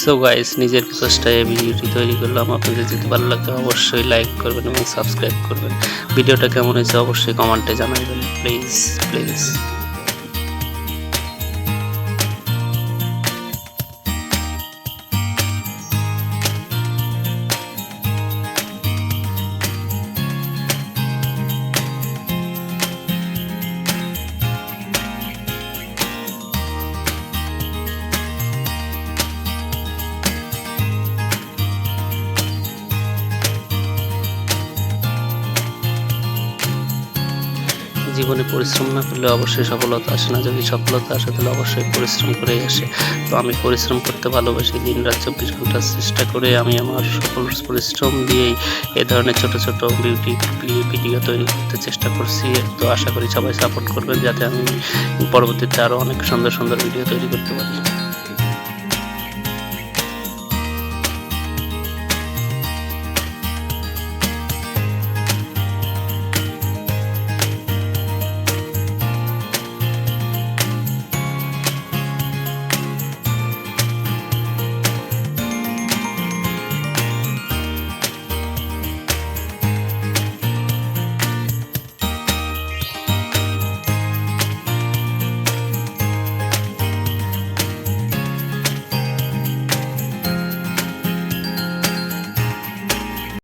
So guys নিজের প্রচেষ্টায় এই ভিডিওটি তৈরি করলাম। আপনাদের যদি ভালো লাগে, অবশ্যই লাইক করবেন এবং সাবস্ক্রাইব করবেন। ভিডিওটা কেমন হয়েছে, অবশ্যই কমেন্টে জানাবেন। প্লিজ প্লিজ জীবনে পরিশ্রম না করলে অবশ্যই সফলতা আসে না। যদি সফলতা আসে, তাহলে অবশ্যই পরিশ্রম করেই আসে। তো আমি পরিশ্রম করতে ভালোবাসি দিন রাত চব্বিশ ঘণ্টার চেষ্টা করে আমি আমার সকল পরিশ্রম দিয়েই এ ধরনের ছোট ছোট বিউটি ভিডিও তৈরি করতে চেষ্টা করছি। তো আশা করি সবাই সাপোর্ট করবেন, যাতে আমি পরবর্তীতে আরও অনেক সুন্দর সুন্দর ভিডিও তৈরি করতে পারি।